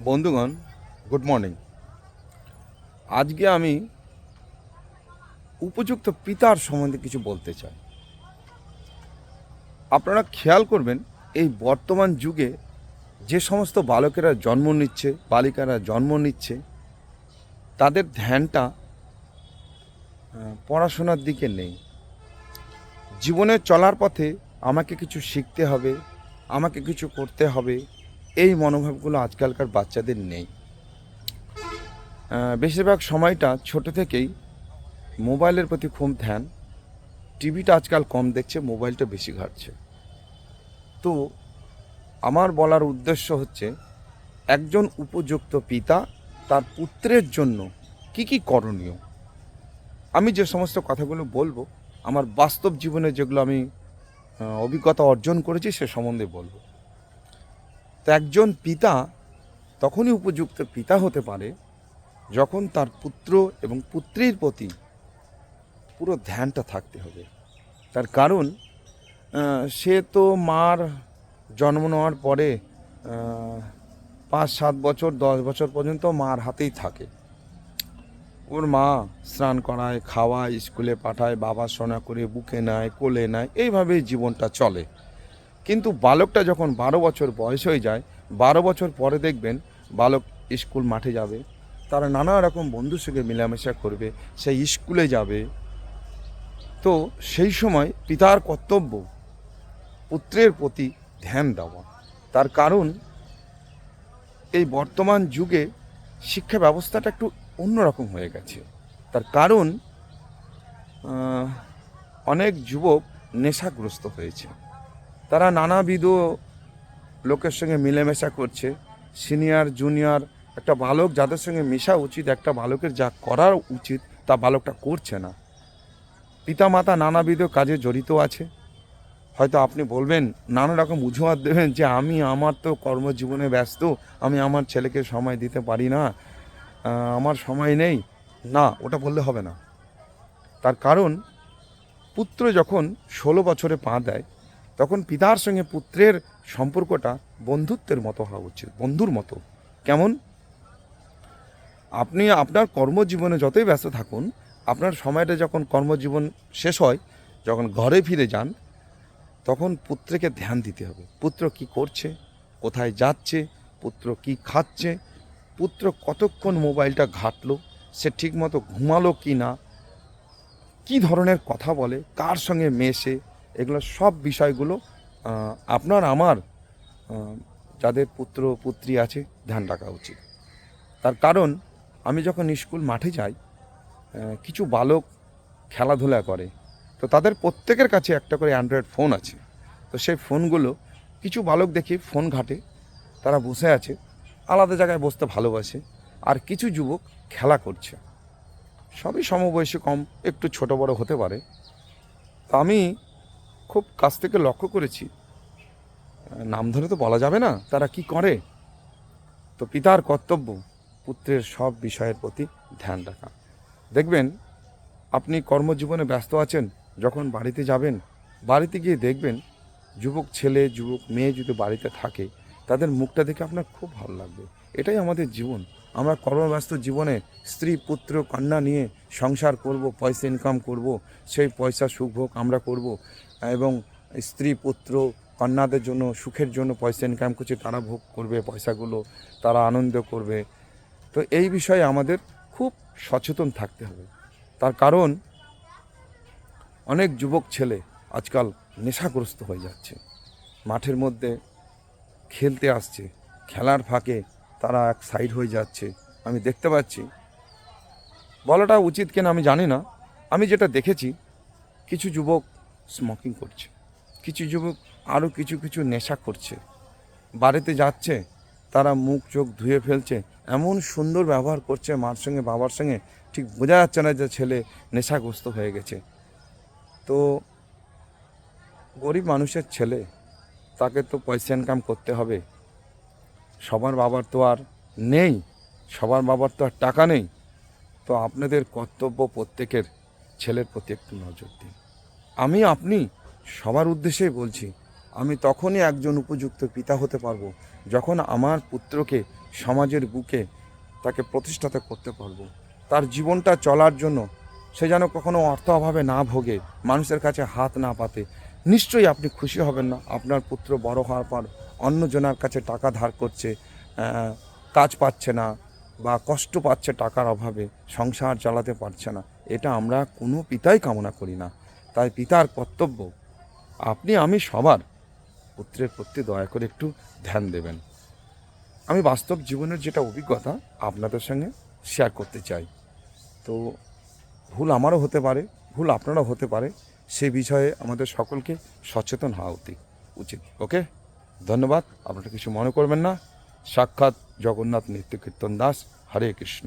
বন্ধুগণ good morning আজকে আমি উপযুক্ত পিতার সম্বন্ধে কিছু বলতে চাই। আপনারা খেয়াল করবেন, এই বর্তমান যুগে যে সমস্ত বালকেরা জন্ম নিচ্ছে, বালিকারা জন্ম নিচ্ছে, তাদের ধ্যানটা পড়াশোনার দিকে নেই। জীবনে চলার পথে আমাকে কিছু শিখতে হবে, আমাকে কিছু করতে হবে এই মনোভাবগুলো আজকালকার বাচ্চাদের নেই। বেশিরভাগ সময়টা ছোট থেকেই মোবাইলের প্রতি খুব ধ্যান। টিভিটা আজকাল কম দেখছে, মোবাইলটা বেশি ঘাটছে। তো আমার বলার উদ্দেশ্য হচ্ছে, একজন উপযুক্ত পিতা তার পুত্রের জন্য কি কি করণীয়? আমি যে সমস্ত কথাগুলো বলব, আমার বাস্তব জীবনে যেগুলো আমি অভিজ্ঞতা অর্জন করেছি সে সম্বন্ধে বলব। তো একজন পিতা তখনই উপযুক্ত পিতা হতে পারে যখন তার পুত্র এবং পুত্রীর প্রতি পুরো ধ্যানটা থাকতে হবে। তার কারণ সে তো মার জন্ম নেওয়ার পরে পাঁচ, সাত বছর, দশ বছর পর্যন্ত মার হাতেই থাকে। ওর মা স্নান করায়, খাওয়ায়, স্কুলে পাঠায় বাবা সোনা করে বুকে নেয়, কোলে নেয়, এইভাবেই জীবনটা চলে। কিন্তু বালকটা যখন বারো বছর বয়স হয়ে যায়, বারো বছর পরে দেখবেন বালক স্কুল মাঠে যাবে, তারা নানা রকম বন্ধুর সঙ্গে মেলামেশা করবে, সেই স্কুলে যাবে। তো সেই সময় পিতার কর্তব্য, পুত্রের প্রতি ধ্যান দেওয়া। তার কারণ, এই বর্তমান যুগে শিক্ষা ব্যবস্থাটা একটু অন্যরকম হয়ে গেছে। তার কারণ অনেক যুবক নেশাগ্রস্ত হয়েছে। তারা নানাবিধ লোকের সঙ্গে মিলেমেশা করছে। সিনিয়র, জুনিয়র, একটা বালক যাদের সঙ্গে মেশা উচিত, একটা বালকের যা করার উচিত, তা বালকটা করছে না। পিতামাতা নানাবিধ কাজে জড়িত আছে। হয়তো আপনি বলবেন, নানা রকম অজুহাত দেবেন যে, আমি আমার তো কর্মজীবনে ব্যস্ত, আমি আমার ছেলেকে সময় দিতে পারি না আমার সময় নেই। না, ওটা বললে হবে না। তার কারণ, পুত্র যখন ষোলো বছরে পা দেয় তখন পিতার সঙ্গে পুত্রের সম্পর্কটা বন্ধুত্বের মতো হওয়া উচিত, বন্ধুর মতো। কেমন? আপনি আপনার কর্মজীবনে যতই ব্যস্ত থাকুন, আপনার সময়টা যখন কর্মজীবন শেষ হয়, যখন ঘরে ফিরে যান, তখন পুত্রকে ধ্যান দিতে হবে। পুত্র কি করছে? কোথায় যাচ্ছে? পুত্র কি খাচ্ছে? পুত্র কতক্ষণ মোবাইলটা ঘাটলো? সে ঠিকমতো ঘুমালো কি না কী ধরনের কথা বলে? কার সঙ্গে মেশে? এগুলো সব বিষয়গুলো আপনার আমার যাদের পুত্র পুত্রী আছে ধ্যান রাখা উচিত। তার কারণ, আমি যখন স্কুল মাঠে যাই কিছু বালক খেলাধুলা করে, তো তাদের প্রত্যেকের কাছে একটা করে অ্যান্ড্রয়েড ফোন আছে। তো সেই ফোনগুলো কিছু বালক দেখি ফোন ঘাটে, তারা বসে আছে, আলাদা জায়গায় বসতে ভালোবাসে, আর কিছু যুবক খেলা করছে। সবই সমবয়সী কম, একটু ছোট বড় হতে পারে। তা আমি খুব কাছ থেকে লক্ষ্য করেছি। নাম ধরে তো বলা যাবে না, তারা কি করে? তো পিতার কর্তব্য, পুত্রের সব বিষয়ের প্রতি ধ্যান রাখা। দেখবেন, আপনি কর্মজীবনে ব্যস্ত আছেন, যখন বাড়িতে যাবেন, বাড়িতে গিয়ে দেখবেন, যুবক ছেলে, যুবক মেয়ে যদি বাড়িতে থাকে, তাদের মুখটা দেখে আপনার খুব ভালো লাগবে। এটাই আমাদের জীবন। আমরা কর্মব্যস্ত জীবনে স্ত্রী, পুত্র, কন্যা নিয়ে সংসার করব, পয়সা ইনকাম করব, সেই পয়সা, সুখ ভোগ আমরা করব। এবং স্ত্রী, পুত্র, কন্যাদের জন্য, সুখের জন্য পয়সা ইনকাম করছে, তারা ভোগ করবে, পয়সাগুলো তারা আনন্দ করবে। তো এই বিষয়ে আমাদের খুব সচেতন থাকতে হবে। তার কারণ, অনেক যুবক ছেলে আজকাল নেশাগ্রস্ত হয়ে যাচ্ছে। মাঠের মধ্যে খেলতে আসছে, খেলার ফাঁকে তারা এক সাইড হয়ে যাচ্ছে। আমি দেখতে পাচ্ছি। বলাটা উচিত কিনা আমি জানি না। আমি যেটা দেখেছি, কিছু যুবক স্মোকিং করছে। কিছু যুবক আরও কিছু কিছু নেশা করছে। বাড়িতে যাচ্ছে, তারা মুখ চোখ ধুয়ে ফেলছে, এমন সুন্দর ব্যবহার করছে মার সঙ্গে, বাবার সঙ্গে, ঠিক বোঝা যাচ্ছে না যে ছেলে নেশাগ্রস্ত হয়ে গেছে। তো গরিব মানুষের ছেলে, তাকে তো পয়সা ইনকাম করতে হবে। সবার বাবার তো আর নেই, সবার বাবার তো আর টাকা নেই। তো আপনাদের কর্তব্য প্রত্যেকের ছেলের প্রতি একটু নজর দিন। আমি, আপনি? সবার উদ্দেশ্যেই বলছি, আমি তখনই একজন উপযুক্ত পিতা হতে পারব, যখন আমার পুত্রকে সমাজের বুকে তাকে প্রতিষ্ঠিত করতে পারব। তার জীবনটা চলার জন্য সে যেন কখনো অর্থ অভাবে না ভোগে, মানুষের কাছে হাত না পাতে। নিশ্চয়ই আপনি খুশি হবেন না, আপনার পুত্র বড় হওয়ার পর অন্যজনের কাছে টাকা ধার করছে কাজ পাচ্ছে না বা কষ্ট পাচ্ছে টাকার অভাবে, সংসার চালাতে পারছে না। এটা আমরা কোনো পিতাই কামনা করি না। তাই পিতার কর্তব্য, আপনি, আমি সবার পুত্রের প্রতি দয়া করে একটু ধ্যান দেবেন। আমি বাস্তব জীবনের যেটা অভিজ্ঞতা আপনাদের সঙ্গে শেয়ার করতে চাই। তো ভুল আমারও হতে পারে, ভুল আপনারও হতে পারে সে বিষয়ে আমাদের সকলকে সচেতন হওয়া উচিত উচিত ওকে ধন্যবাদ, আপনারা কিছু মনে করবেন না। সাক্ষাৎ জগন্নাথ নিত্য কীর্তন দাস, হরে কৃষ্ণ।